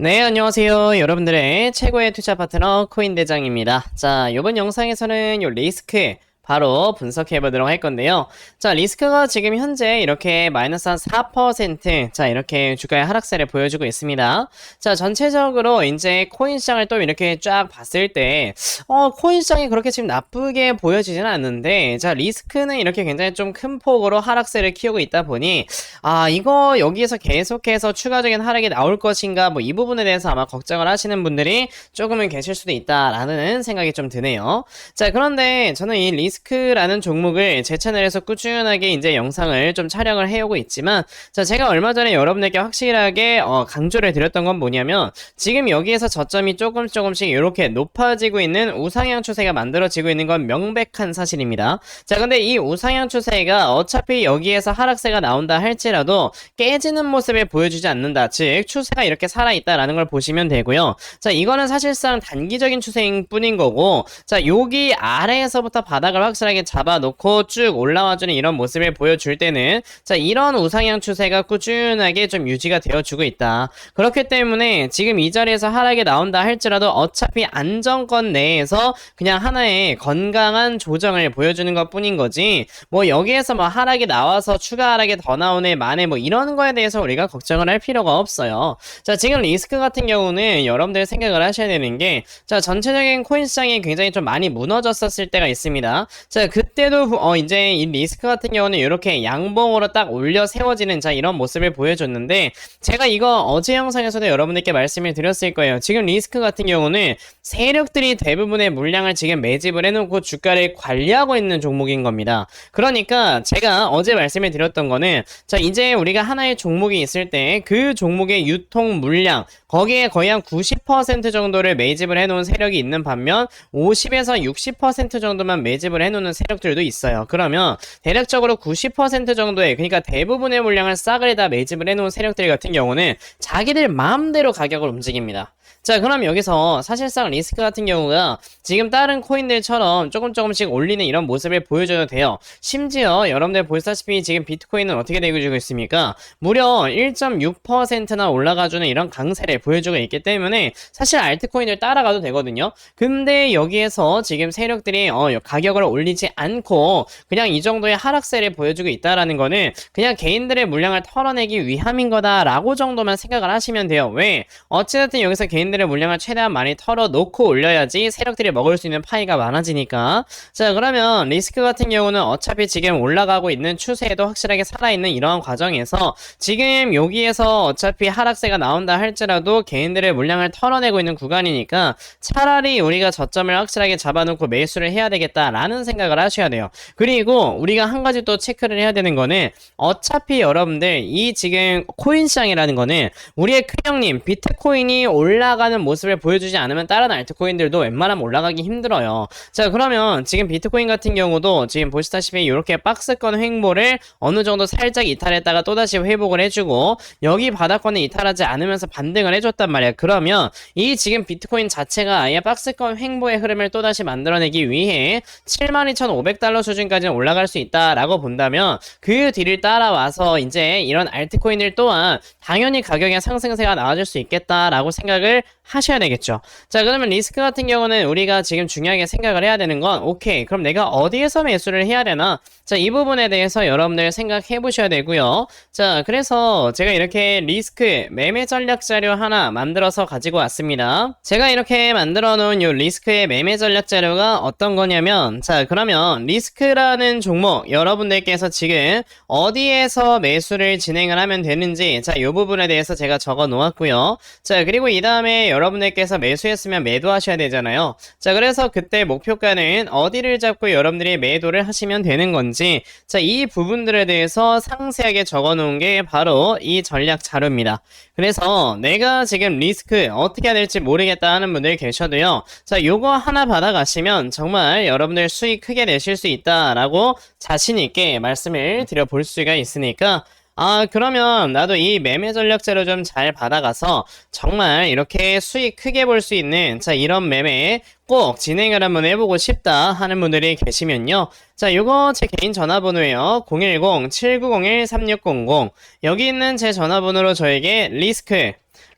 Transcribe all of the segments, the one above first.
네, 안녕하세요. 여러분들의 최고의 투자 파트너 코인 대장입니다. 자, 이번 영상에서는 요 리스크 바로 분석해 보도록 할 건데요. 자, 리스크가 지금 현재 이렇게 마이너스 한 4%, 자, 이렇게 주가의 하락세를 보여주고 있습니다. 자, 전체적으로 이제 코인 시장을 또 이렇게 쫙 봤을 때, 어, 코인 시장이 그렇게 지금 나쁘게 보여지지는 않는데, 자, 리스크는 이렇게 굉장히 좀 큰 폭으로 하락세를 키우고 있다 보니, 아, 이거 여기에서 계속해서 추가적인 하락이 나올 것인가, 뭐 이 부분에 대해서 아마 걱정을 하시는 분들이 조금은 계실 수도 있다라는 생각이 좀 드네요. 자, 그런데 저는 이 리스크 라는 종목을 제 채널에서 꾸준하게 이제 영상을 좀 촬영을 해오고 있지만, 자, 제가 얼마 전에 여러분들께 확실하게 어, 강조를 드렸던 건 뭐냐면, 지금 여기에서 저점이 조금 조금씩 이렇게 높아지고 있는 우상향 추세가 만들어지고 있는 건 명백한 사실입니다. 자, 근데 이 우상향 추세가 어차피 여기에서 하락세가 나온다 할지라도 깨지는 모습을 보여주지 않는다. 즉, 추세가 이렇게 살아있다라는 걸 보시면 되고요. 자, 이거는 사실상 단기적인 추세인 뿐인 거고, 자, 여기 아래에서부터 바닥을 확실하게 잡아놓고 쭉 올라와주는 이런 모습을 보여줄 때는, 자, 이런 우상향 추세가 꾸준하게 좀 유지가 되어주고 있다. 그렇기 때문에 지금 이 자리에서 하락이 나온다 할지라도 어차피 안정권 내에서 그냥 하나의 건강한 조정을 보여주는 것 뿐인 거지, 뭐 여기에서 뭐 하락이 나와서 추가 하락이 더 나오네, 만에 뭐 이런 거에 대해서 우리가 걱정을 할 필요가 없어요. 자, 지금 리스크 같은 경우는 여러분들 생각을 하셔야 되는 게, 자, 전체적인 코인 시장이 굉장히 좀 많이 무너졌었을 때가 있습니다. 자, 그때도, 어, 이제 이 리스크 같은 경우는 이렇게 양봉으로 딱 올려 세워지는, 자, 이런 모습을 보여줬는데, 제가 이거 어제 영상에서도 여러분들께 말씀을 드렸을 거예요. 지금 리스크 같은 경우는 세력들이 대부분의 물량을 지금 매집을 해놓고 주가를 관리하고 있는 종목인 겁니다. 그러니까 제가 어제 말씀을 드렸던 거는, 자, 이제 우리가 하나의 종목이 있을 때 그 종목의 유통 물량, 거기에 거의 한 90% 정도를 매집을 해놓은 세력이 있는 반면 50에서 60% 정도만 매집을 해놓는 세력들도 있어요. 그러면 대략적으로 90% 정도의 그러니까 대부분의 물량을 싹을 다 매집을 해놓은 세력들 같은 경우는 자기들 마음대로 가격을 움직입니다. 자, 그럼 여기서 사실상 리스크 같은 경우가 지금 다른 코인들처럼 조금 조금씩 올리는 이런 모습을 보여줘도 돼요. 심지어 여러분들 보시다시피 지금 비트코인은 어떻게 되고 있습니까? 무려 1.6%나 올라가주는 이런 강세를 보여주고 있기 때문에 사실 알트코인을 따라가도 되거든요. 근데 여기에서 지금 세력들이 어, 가격을 올리지 않고 그냥 이 정도의 하락세를 보여주고 있다라는 거는 그냥 개인들의 물량을 털어내기 위함인 거다라고 정도만 생각을 하시면 돼요. 왜? 어찌됐든 여기서 개인들의 물량을 최대한 많이 털어놓고 올려야지 세력들이 먹을 수 있는 파이가 많아지니까. 자, 그러면 리스크 같은 경우는 어차피 지금 올라가고 있는 추세에도 확실하게 살아있는 이러한 과정에서 지금 여기에서 어차피 하락세가 나온다 할지라도 개인들의 물량을 털어내고 있는 구간이니까 차라리 우리가 저점을 확실하게 잡아놓고 매수를 해야 되겠다라는 생각을 하셔야 돼요. 그리고 우리가 한 가지 또 체크를 해야 되는 거는 어차피 여러분들 이 지금 코인 시장이라는 거는 우리의 큰형님 비트코인이 올라가는 모습을 보여주지 않으면 다른 알트코인들도 웬만하면 올라가기 힘들어요. 자 그러면 지금 비트코인 같은 경우도 지금 보시다시피 이렇게 박스권 횡보를 어느 정도 살짝 이탈했다가 또다시 회복을 해주고 여기 바닥권을 이탈하지 않으면서 반등을 해줬단 말이야. 그러면 이 지금 비트코인 자체가 아예 박스권 횡보의 흐름을 또다시 만들어내기 위해 72,500달러 수준까지는 올라갈 수 있다라고 본다면 그 뒤를 따라와서 이제 이런 알트코인들 또한 당연히 가격의 상승세가 나와줄 수 있겠다라고 생각을 하셔야 되겠죠. 자, 그러면 리스크 같은 경우는 우리가 지금 중요하게 생각을 해야 되는 건 오케이. 그럼 내가 어디에서 매수를 해야 되나? 자, 이 부분에 대해서 여러분들 생각해 보셔야 되고요. 자, 그래서 제가 이렇게 리스크 매매 전략 자료 하나 만들어서 가지고 왔습니다. 제가 이렇게 만들어 놓은 요 리스크의 매매 전략 자료가 어떤 거냐면 자, 그러면 리스크라는 종목 여러분들께서 지금 어디에서 매수를 진행을 하면 되는지 자, 요 부분에 대해서 제가 적어 놓았고요. 자, 그리고 이 다음에 여러분들께서 매수했으면 매도하셔야 되잖아요. 자, 그래서 그때 목표가는 어디를 잡고 여러분들이 매도를 하시면 되는 건지, 자, 이 부분들에 대해서 상세하게 적어 놓은 게 바로 이 전략 자료입니다. 그래서 내가 지금 리스크 어떻게 해야 될지 모르겠다 하는 분들 계셔도요. 자, 요거 하나 받아가시면 정말 여러분들 수익 크게 내실 수 있다라고 자신 있게 말씀을 드려볼 수가 있으니까 아, 그러면 나도 이 매매 전략제로 좀잘 받아가서 정말 이렇게 수익 크게 볼 수 있는 자, 이런 매매 꼭 진행을 한번 해보고 싶다 하는 분들이 계시면요. 자, 요거 제 개인 전화번호예요. 010-7901-3600. 여기 있는 제 전화번호로 저에게 리스크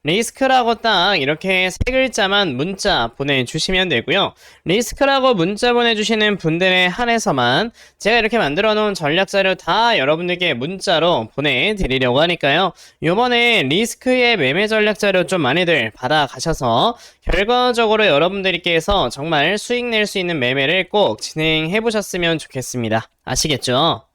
리스크라고 딱 이렇게 세 글자만 문자 보내주시면 되고요. 리스크라고 문자 보내주시는 분들에 한해서만 제가 이렇게 만들어 놓은 전략 자료 다 여러분들께 문자로 보내드리려고 하니까요. 요번에 리스크의 매매 전략 자료 좀 많이들 받아가셔서 결과적으로 여러분들께서 정말 수익 낼 수 있는 매매를 꼭 진행해 보셨으면 좋겠습니다. 아시겠죠?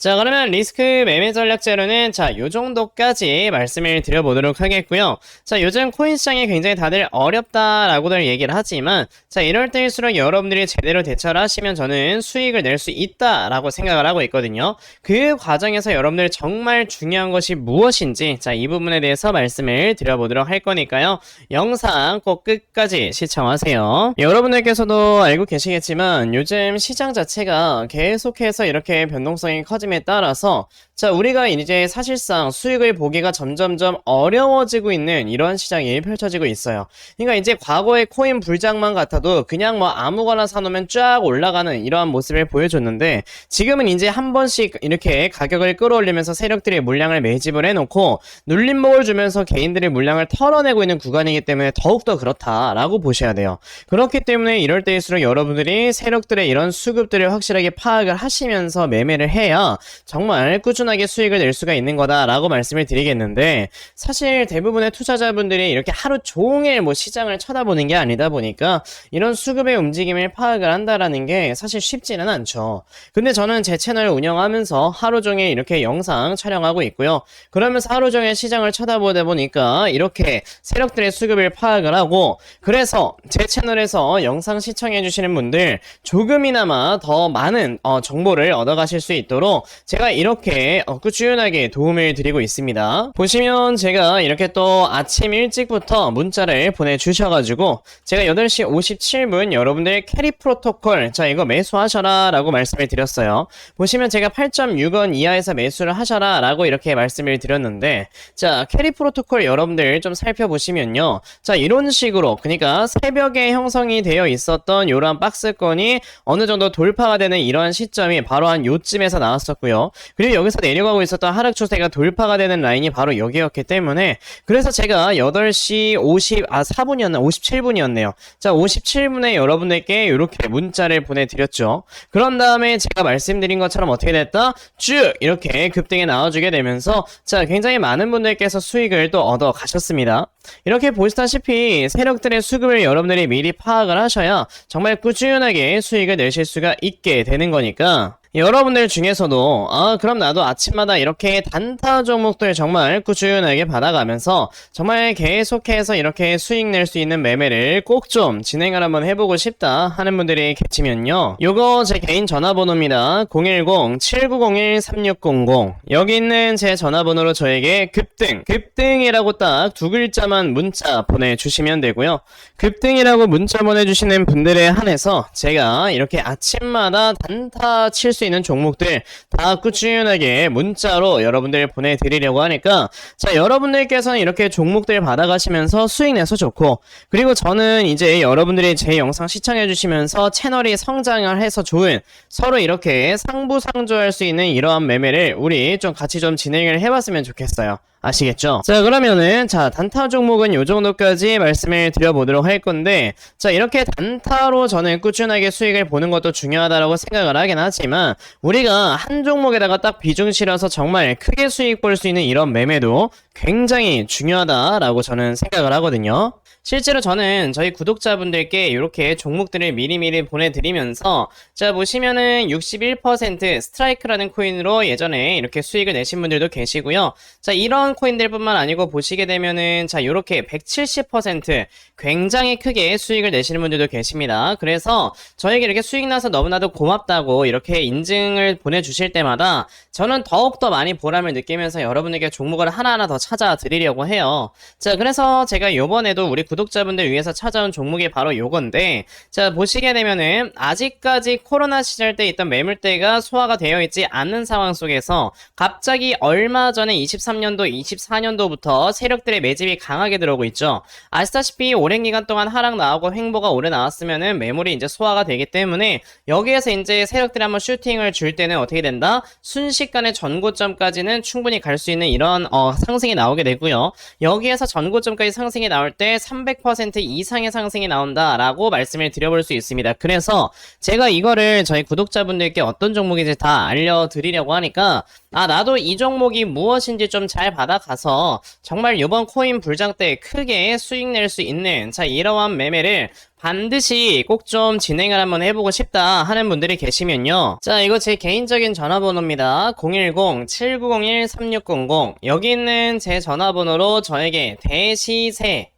자, 그러면 리스크 매매 전략 자료는 자, 요 정도까지 말씀을 드려보도록 하겠고요. 자, 요즘 코인 시장이 굉장히 다들 어렵다라고들 얘기를 하지만 자, 이럴 때일수록 여러분들이 제대로 대처를 하시면 저는 수익을 낼 수 있다라고 생각을 하고 있거든요. 그 과정에서 여러분들 정말 중요한 것이 무엇인지 자, 이 부분에 대해서 말씀을 드려보도록 할 거니까요. 영상 꼭 끝까지 시청하세요. 여러분들께서도 알고 계시겠지만 요즘 시장 자체가 계속해서 이렇게 변동성이 커 짐에 따라서 자, 우리가 이제 사실상 수익을 보기가 점점점 어려워지고 있는 이런 시장이 펼쳐지고 있어요. 그러니까 이제 과거의 코인 불장만 같아도 그냥 뭐 아무거나 사놓으면 쫙 올라가는 이러한 모습을 보여줬는데 지금은 이제 한 번씩 이렇게 가격을 끌어올리면서 세력들이 물량을 매집을 해놓고 눌림목을 주면서 개인들의 물량을 털어내고 있는 구간이기 때문에 더욱더 그렇다라고 보셔야 돼요. 그렇기 때문에 이럴 때일수록 여러분들이 세력들의 이런 수급들을 확실하게 파악을 하시면서 매매를 해야 정말 꾸준하게 수익을 낼 수가 있는 거다라고 말씀을 드리겠는데 사실 대부분의 투자자분들이 이렇게 하루 종일 뭐 시장을 쳐다보는 게 아니다 보니까 이런 수급의 움직임을 파악을 한다라는 게 사실 쉽지는 않죠. 근데 저는 제 채널을 운영하면서 하루 종일 이렇게 영상 촬영하고 있고요. 그러면서 하루 종일 시장을 쳐다보다 보니까 이렇게 세력들의 수급을 파악을 하고 그래서 제 채널에서 영상 시청해 주시는 분들 조금이나마 더 많은 어, 정보를 얻어가실 수 있도록 제가 이렇게 어, 꾸준하게 도움을 드리고 있습니다. 보시면 제가 이렇게 또 아침 일찍부터 문자를 보내주셔가지고 제가 8시 57분 여러분들 캐리 프로토콜 자 이거 매수하셔라 라고 말씀을 드렸어요. 보시면 제가 8.6원 이하에서 매수를 하셔라 라고 이렇게 말씀을 드렸는데 자 캐리 프로토콜 여러분들 좀 살펴보시면요. 자 이런 식으로 그러니까 새벽에 형성이 되어 있었던 이러한 박스권이 어느 정도 돌파가 되는 이러한 시점이 바로 한 요쯤에서 나왔 었고요. 그리고 여기서 내려가고 있었던 하락 추세가 돌파가 되는 라인이 바로 여기였기 때문에 그래서 제가 8시 50, 아 4분이었나 57분이었네요. 자 57분에 여러분들께 이렇게 문자를 보내드렸죠. 그런 다음에 제가 말씀드린 것처럼 어떻게 됐다? 쭉 이렇게 급등에 나와주게 되면서 자 굉장히 많은 분들께서 수익을 또 얻어 가셨습니다. 이렇게 보시다시피 세력들의 수급을 여러분들이 미리 파악을 하셔야 정말 꾸준하게 수익을 내실 수가 있게 되는 거니까 여러분들 중에서도 아 그럼 나도 아침마다 이렇게 단타 종목들 정말 꾸준하게 받아가면서 정말 계속해서 이렇게 수익 낼 수 있는 매매를 꼭 좀 진행을 한번 해보고 싶다 하는 분들이 계시면요. 요거 제 개인 전화번호입니다. 010-7901-3600 여기 있는 제 전화번호로 저에게 급등 급등이라고 딱 두 글자만 문자 보내주시면 되고요. 급등이라고 문자 보내주시는 분들에 한해서 제가 이렇게 아침마다 단타 칠수 있는 종목들 다 꾸준하게 문자로 여러분들 보내드리려고 하니까 자 여러분들께서는 이렇게 종목들 받아가시면서 수익 내서 좋고 그리고 저는 이제 여러분들이 제 영상 시청해 주시면서 채널이 성장을 해서 좋은 서로 이렇게 상부상조할 수 있는 이러한 매매를 우리 좀 같이 좀 진행을 해봤으면 좋겠어요. 아시겠죠? 자 그러면은 자 단타 종목은 요 정도까지 말씀을 드려보도록 할 건데 자 이렇게 단타로 저는 꾸준하게 수익을 보는 것도 중요하다라고 생각을 하긴 하지만 우리가 한 종목에다가 딱 비중 실어서 정말 크게 수익 볼 수 있는 이런 매매도 굉장히 중요하다라고 저는 생각을 하거든요. 실제로 저는 저희 구독자분들께 이렇게 종목들을 미리미리 보내드리면서 자 보시면은 61% 스트라이크라는 코인으로 예전에 이렇게 수익을 내신 분들도 계시고요. 자 이런 코인들뿐만 아니고 보시게 되면은 자 이렇게 170% 굉장히 크게 수익을 내시는 분들도 계십니다. 그래서 저에게 이렇게 수익 나서 너무나도 고맙다고 이렇게 인증을 보내주실 때마다 저는 더욱더 많이 보람을 느끼면서 여러분에게 종목을 하나하나 더 찾아드리려고 해요. 자 그래서 제가 요번에도 우리 구독자분들 위해서 찾아온 종목이 바로 요건데 자 보시게 되면은 아직까지 코로나 시절 때 있던 매물대가 소화가 되어 있지 않는 상황 속에서 갑자기 얼마 전에 23년도 24년도부터 세력들의 매집이 강하게 들어오고 있죠 아시다시피 오랜 기간 동안 하락 나오고 횡보가 오래 나왔으면은 매물이 이제 소화가 되기 때문에 여기에서 이제 세력들이 한번 슈팅을 줄 때는 어떻게 된다 순식간에 전고점까지는 충분히 갈 수 있는 이런 어, 상승의 상승이 나오게 되고요. 여기에서 전고점까지 상승이 나올 때 300% 이상의 상승이 나온다라고 말씀을 드려볼 수 있습니다. 그래서 제가 이거를 저희 구독자분들께 어떤 종목인지 다 알려드리려고 하니까 아 나도 이 종목이 무엇인지 좀 잘 받아가서 정말 이번 코인 불장 때 크게 수익 낼 수 있는 자 이러한 매매를 반드시 꼭 좀 진행을 한번 해보고 싶다 하는 분들이 계시면요. 자, 이거 제 개인적인 전화번호입니다. 010-7901-3600. 여기 있는 제 전화번호로 저에게 대시세,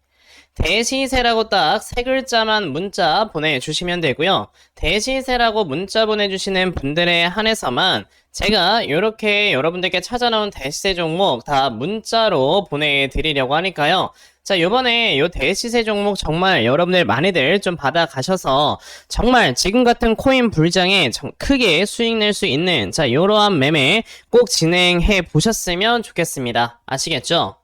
대시세라고 딱 세 글자만 문자 보내주시면 되고요. 대시세라고 문자 보내주시는 분들에 한해서만 제가 이렇게 여러분들께 찾아나온 대시세 종목 다 문자로 보내드리려고 하니까요. 자, 요번에 요 대시세 종목 정말 여러분들 많이들 좀 받아가셔서 정말 지금 같은 코인 불장에 정- 크게 수익 낼 수 있는 자, 요러한 매매 꼭 진행해 보셨으면 좋겠습니다. 아시겠죠?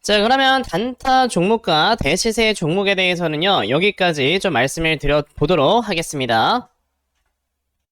자, 그러면 단타 종목과 대시세 종목에 대해서는요, 여기까지 좀 말씀을 드려 보도록 하겠습니다.